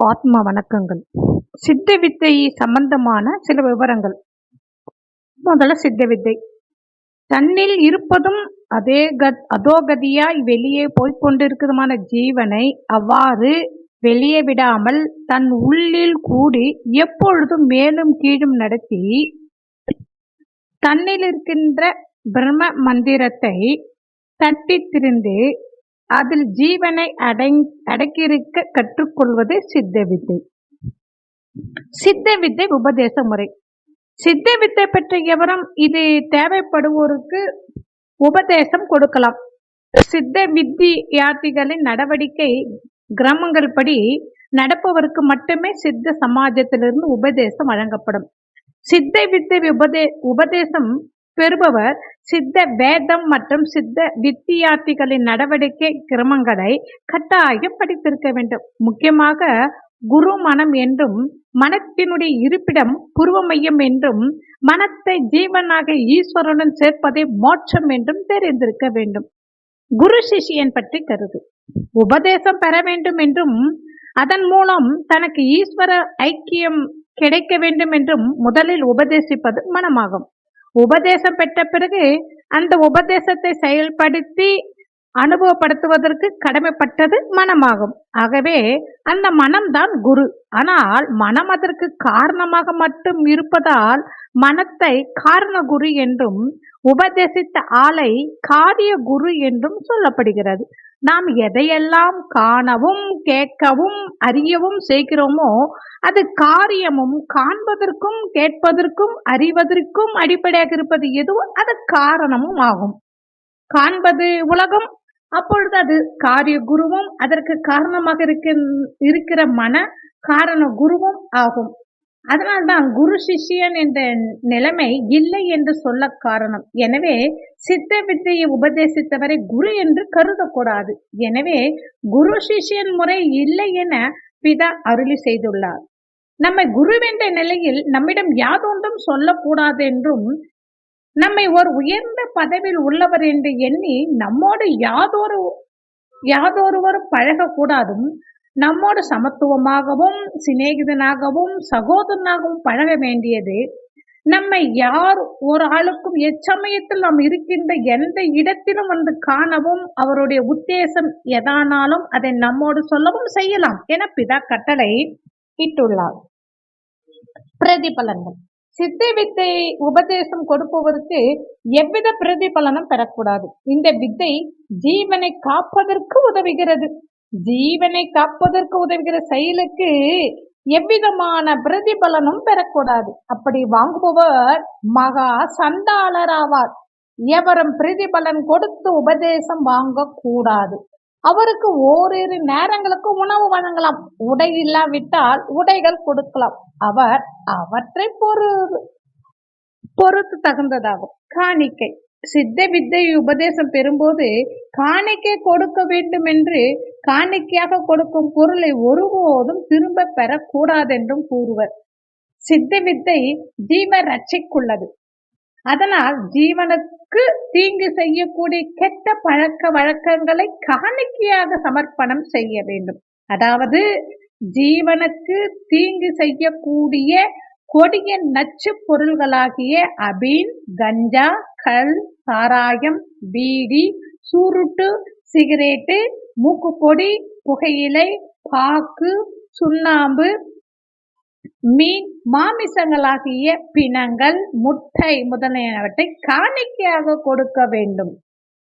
ஆத்மா வணக்கங்கள். சித்த வித்தை சம்பந்தமான சில விவரங்கள். முதல்ல சித்த வித்தை. தன்னில் இருப்பதும் அதே கத் அதோகதியாய் வெளியே போய்கொண்டிருக்கிறதுமான ஜீவனை அவ்வாறு வெளியே விடாமல் தன் உள்ளில் கூடி எப்பொழுதும் மேலும் கீழும் நடத்தி தன்னில் இருக்கின்ற பிரம்ம மந்திரத்தை தட்டி திரிந்து அதில் ஜீவனை அடங் அடக்கியிருக்க கற்றுக்கொள்வது சித்த வித்தை. சித்த வித்தை உபதேச முறை. சித்த வித்தை பெற்ற எவரும் இது தேவைப்படுவோருக்கு உபதேசம் கொடுக்கலாம். சித்த வித்தியார்த்திகளின் நடவடிக்கை கிராமங்கள் படி நடப்பவருக்கு மட்டுமே சித்த சமாஜத்திலிருந்து உபதேசம் வழங்கப்படும். சித்த வித்தை உபதே உபதேசம் பெறுபவர் சித்த வேதம் மற்றும் சித்த வித்தியார்த்திகளின் நடவடிக்கை கிரமங்களை கட்டாயம் படித்திருக்க வேண்டும். முக்கியமாக குரு மனம் என்றும் மனத்தினுடைய இருப்பிடம் குருவ மையம் என்றும் மனத்தை ஜீவனாக ஈஸ்வரனுடன் சேர்ப்பதை மோட்சம் என்றும் தெரிந்திருக்க வேண்டும். குரு சிஷியன் பற்றி கருது. உபதேசம் பெற வேண்டும் என்றும் அதன் மூலம் தனக்கு ஈஸ்வர ஐக்கியம் கிடைக்க வேண்டும் என்றும் முதலில் உபதேசிப்பது மனமாகும். உபதேசம் பெற்ற பிறகு அந்த உபதேசத்தை செயல்படுத்தி அனுபவப்படுத்துவதற்கு கடமைப்பட்டது மனமாகும். ஆகவே அந்த மனம்தான் குரு. ஆனால் மனம் அதற்கு காரணமாக மட்டும் இருப்பதால் மனத்தை காரண குரு என்றும் உபதேசித்த ஆலை காரிய குரு என்றும் சொல்லப்படுகிறது. நாம் எதையெல்லாம் காணவும் கேட்கவும் அறியவும் செய்கிறோமோ அது காரியமும் காண்பதற்கும் கேட்பதற்கும் அறிவதற்கும் அடிப்படையாக இருப்பது எதுவோ அது காரணமும் ஆகும். காண்பது உலகம் அப்பொழுது அது காரிய குருவும் அதற்கு காரணமாக இருக்க இருக்கிற மன காரண குருவும் ஆகும். அதனால்தான் குரு சிஷ்யன் என்ற நிலைமை இல்லை என்று சொல்ல காரணம். எனவே சித்த வித்தையை உபதேசித்தவரை குரு என்று கருதக்கூடாது. எனவே குரு சிஷியன் முறை இல்லை என பிதா அருளி செய்துள்ளார். நம்மை குருவென்ற நிலையில் நம்மிடம் யாதொன்றும் சொல்லக்கூடாது என்றும் நம்மை ஒரு உயர்ந்த பதவியில் உள்ளவர் என்று எண்ணி நம்மோடு யாதொரு யாதொருவரும் பழகக்கூடாதும் நம்மோடு சமத்துவமாகவும் சிநேகிதனாகவும் சகோதரனாகவும் பழக வேண்டியது நம்மை யார் ஒரு ஆளுக்கும் எச்சமயத்தில் நாம் இருக்கின்ற எந்த இடத்திலும் வந்து காணவும் அவருடைய உத்தேசம் எதானாலும் அதை நம்மோடு சொல்லவும் செய்யலாம் என பிதா கட்டளை இட்டுள்ளார். பிரதிபலன்கள். சித்த வித்தை உபதேசம் கொடுப்பவருக்கு எவ்வித பிரதிபலனும் பெறக்கூடாது. இந்த வித்தை ஜீவனை காப்பதற்கு உதவுகிறது. ஜீவனை காப்பதற்கு உதவுகிற செயலுக்கு எவ்விதமான பிரதிபலனும் பெறக்கூடாது. அப்படி வாங்குபவர் மகா சண்டாளர் ஆவார் எவரும் பிரதிபலன் கொடுத்து உபதேசம் வாங்கக்கூடாது. அவருக்கு ஓரிரு நேரங்களுக்கு உணவு வழங்கலாம். உடை இல்லாவிட்டால் உடைகள் கொடுக்கலாம். அவர் அவற்றை பொறு பொறுத்து தகுந்ததாகும். காணிக்கை. சித்த வித்தை உபதேசம் பெறும்போது காணிக்கை கொடுக்க வேண்டும் என்று காணிக்கையாக கொடுக்கும் பொருளை ஒருபோதும் திரும்ப பெறக்கூடாது என்றும் கூறுவர். சித்த வித்தை ஜீவ ரட்சிக்குள்ளது. அதனால் ஜீவனுக்கு தீங்கு செய்யக்கூடிய கெட்ட பழக்க வழக்கங்களை காணிக்கையாக சமர்ப்பணம் செய்ய வேண்டும். அதாவது ஜீவனுக்கு தீங்கு செய்யக்கூடிய கொடிய நச்சு பொருள்களாகிய அபீன் கஞ்சா கல் சாராயம் பீடி சூருட்டு சிகரெட்டு மூக்குப்பொடி புகையிலை பாக்கு சுண்ணாம்பு மீன் மாமிசங்களாகிய பிணங்கள் முட்டை முதலியனவற்றை காணிக்கையாக கொடுக்க வேண்டும்.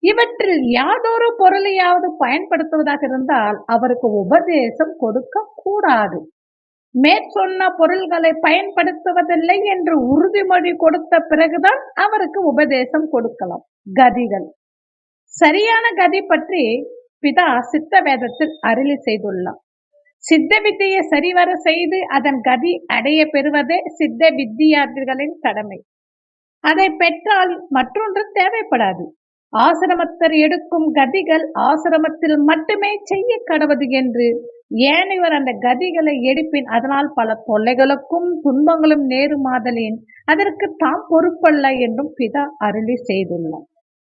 இவற்றில் யாதொரு பொருளையாவது பயன்படுத்துவதாக இருந்தால் அவருக்கு உபதேசம் கொடுக்க கூடாது மேற்சொன்ன பொருள்களை பயன்படுத்துவதில்லை என்று உறுதிமொழி கொடுத்த பிறகுதான் அவருக்கு உபதேசம் கொடுக்கலாம். கதிகள். சரியான கதி பற்றி பிதா சித்த வேதத்தில் அருளி செய்துள்ளார் சித்த வித்தியை சரிவர செய்து அதன் கதி அடைய பெறுவதே சித்த வித்தியார்த்திகளின் கடமை. அதை பெற்றால் மற்றொன்று தேவைப்படாது. ஆசிரமத்தர் எடுக்கும் கதிகள் ஆசிரமத்தில் மட்டுமே செய்ய கடவது என்று ஏனையவர் அந்த கதிகளை எடுப்பின் அதனால் பல தொல்லைகளுக்கும் துன்பங்களும் நேருமாதலின் அதற்கு தாம் பொறுப்பல்ல என்றும் பிதா அருளி செய்துள்ளார்